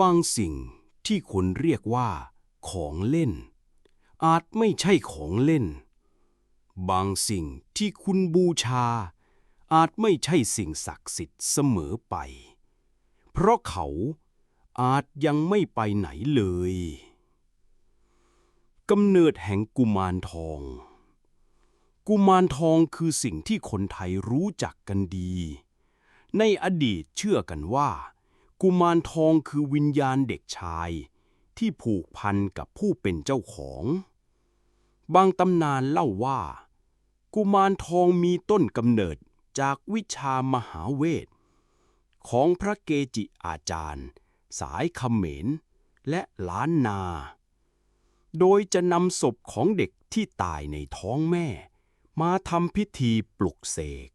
บางสิ่งที่คนเรียกว่า ของเล่น อาจไม่ใช่ของเล่น บางสิ่งที่คุณบูชา อาจไม่ใช่สิ่งศักดิ์สิทธิ์เสมอไป เพราะเขาอาจยังไม่ไปไหนเลยกำเนิดแห่งกุมารทอง กุมารทองคือสิ่งที่คนไทยรู้จักกันดี ในอดีตเชื่อกันว่า กุมารทองคือวิญญาณเด็กชาย ที่ผูกพันกับผู้เป็นเจ้าของ บางตำนานเล่าว่า กุมารทองมีต้นกำเนิดจากวิชามหาเวท ของพระเกจิอาจารย์ สายเขมรและล้านนา โดยจะนำศพของเด็กที่ตายในท้องแม่ มาทำพิธีปลุกเสก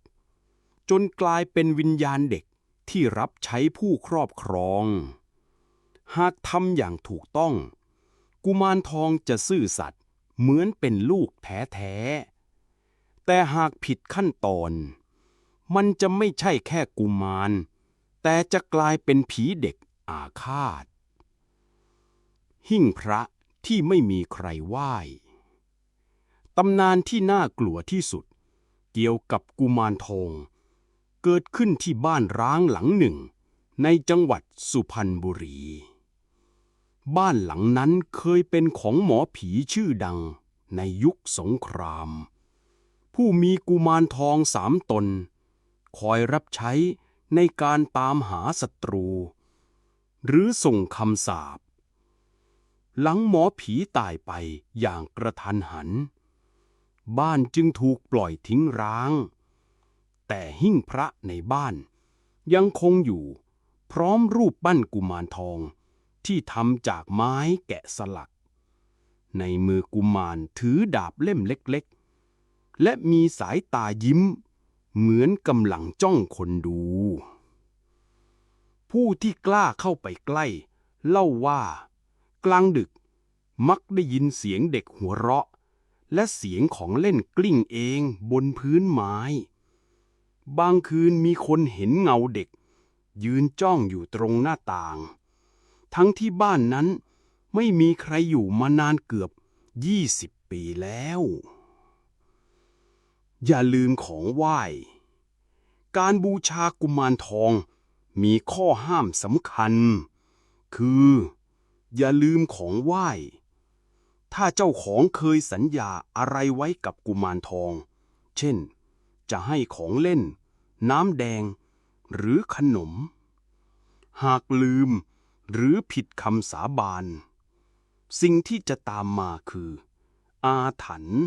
จนกลายเป็นวิญญาณเด็ก ที่รับใช้ผู้ครอบครอง หากทำอย่างถูกต้อง กุมารทองจะซื่อสัตย์เหมือนเป็นลูกแท้ๆ แต่หากผิดขั้นตอน มันจะไม่ใช่แค่กุมาร แต่จะกลายเป็นผีเด็กอาฆาต หิ้งพระที่ไม่มีใครไหว้ตำนานที่น่ากลัวที่สุด เกี่ยวกับกุมารทอง เกิดขึ้นที่บ้านร้างหลังหนึ่ง ในจังหวัดสุพรรณบุรี บ้านหลังนั้นเคยเป็นของหมอผีชื่อดังในยุคสงคราม ผู้มีกุมารทองสามตน คอยรับใช้ในการตามหาศัตรู หรือส่งคำสาปหลังหมอผีตายไปอย่างกระทันหัน บ้านจึงถูกปล่อยทิ้งร้าง แต่หิ้งพระในบ้าน ยังคงอยู่ พร้อมรูปปั้นกุมารทอง ที่ทำจากไม้แกะสลัก ในมือกุมารถือดาบเล่มเล็กๆ และมีสายตายิ้ม เหมือนกำลังจ้องคนดู ผู้ที่กล้าเข้าไปใกล้ เล่าว่า กลางดึกมักได้ยินเสียงเด็กหัวเราะ และเสียงของเล่นกลิ้งเองบนพื้นไม้ บางคืนมีคนเห็นเงาเด็ก ยืนจ้องอยู่ตรงหน้าต่าง ทั้งที่บ้านนั้นไม่มีใครอยู่มานานเกือบ 20 ปีแล้ว อย่าลืมของไหว้ การบูชากุมารทองมีข้อห้ามสำคัญ คือ อย่าลืมของไหว้ ถ้าเจ้าของเคยสัญญาอะไรไว้กับกุมารทอง เช่น จะให้ของเล่น น้ำแดง หรือขนม หากลืมหรือผิดคำสาบาน สิ่งที่จะตามมาคือ อาถรรพ์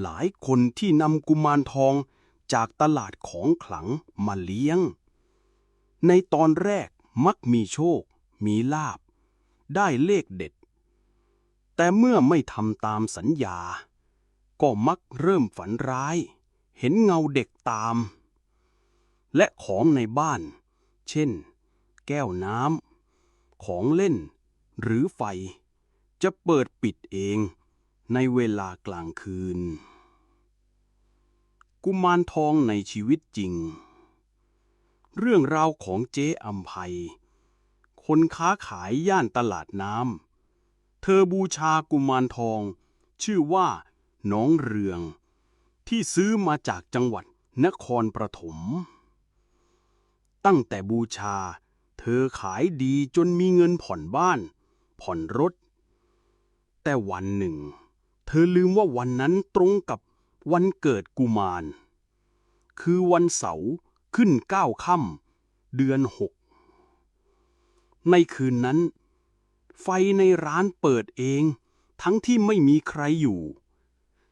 หลายคนที่นำกุมารทองจากตลาดของขลังมาเลี้ยง ในตอนแรกมักมีโชค มีลาบ ได้เลขเด็ด แต่เมื่อไม่ทำตามสัญญา ก็มักเริ่มฝันร้าย เห็นเงาเด็กตาม และของในบ้าน เช่น แก้วน้ำ ของเล่น หรือไฟ จะเปิดปิดเองในเวลากลางคืน กุมารทองในชีวิตจริง เรื่องราวของเจ๊อัมภัย คนค้าขายย่านตลาดน้ำ เธอบูชากุมารทอง ชื่อว่า น้องเรือง ที่ซื้อมาจากจังหวัดนครปฐม ตั้งแต่บูชา เธอขายดีจนมีเงินผ่อนบ้าน ผ่อนรถ แต่วันหนึ่ง เธอลืมว่าวันนั้นตรงกับวันเกิดกุมาร คือวันเสาร์ขึ้นเก้าค่ำเดือนหก ในคืนนั้น ไฟในร้านเปิดเอง ทั้งที่ไม่มีใครอยู่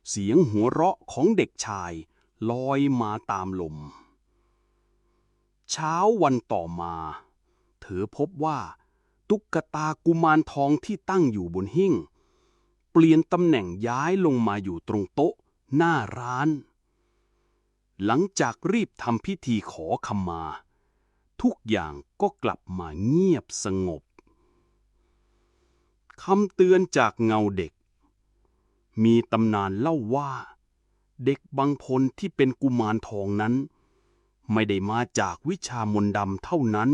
เสียงหัวเราะของเด็กชาย ลอยมาตามลม เช้าวันต่อมา เธอพบว่า ตุ๊กตากุมารทองที่ตั้งอยู่บนหิ้ง เปลี่ยนตำแหน่งย้ายลงมาอยู่ตรงโต๊ะหน้าร้าน หลังจากรีบทำพิธีขอขมา ทุกอย่างก็กลับมาเงียบสงบคำเตือนจากเงาเด็ก มีตำนานเล่าว่า เด็กบางคนที่เป็นกุมารทองนั้น ไม่ได้มาจากวิชามนต์ดำเท่านั้น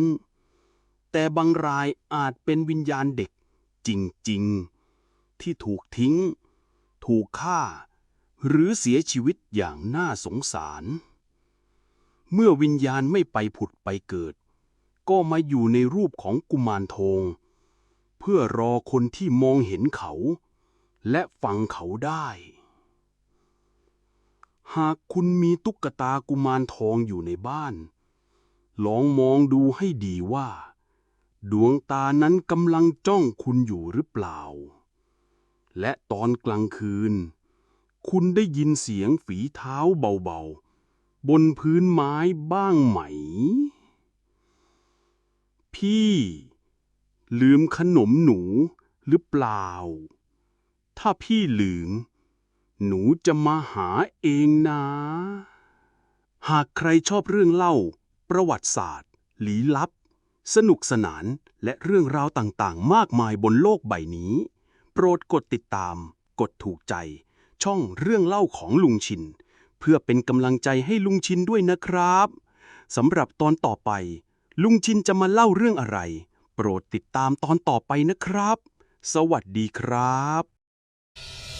แต่บางรายอาจเป็นวิญญาณเด็กจริงๆ ที่ถูกทิ้ง ถูกฆ่า หรือเสียชีวิตอย่างน่าสงสาร เมื่อวิญญาณไม่ไปผุดไปเกิด ก็มาอยู่ในรูปของกุมารทอง เพื่อรอคนที่มองเห็นเขา และฟังเขาได้ หากคุณมีตุ๊กตากุมารทองอยู่ในบ้าน ลองมองดูให้ดีว่า ดวงตานั้นกำลังจ้องคุณอยู่หรือเปล่า และตอนกลางคืน คุณได้ยินเสียงฝีเท้าเบาๆ บนพื้นไม้บ้างไหม พี่ ลืมขนมหนูหรือเปล่า ถ้าพี่ลืมหนูจะมาหาเองนะ หากใครชอบเรื่องเล่า ประวัติศาสตร์ ลี้ลับ สนุกสนานและเรื่องราวต่างๆ มากมายบนโลกใบนี้ โปรดกดติดตาม กดถูกใจ ช่องเรื่องเล่าของลุงชิน เพื่อเป็นกำลังใจให้ลุงชินด้วยนะครับสำหรับตอนต่อไป ลุงชินจะมาเล่าเรื่องอะไร โปรดติดตามตอนต่อไปนะครับ สวัสดีครับ you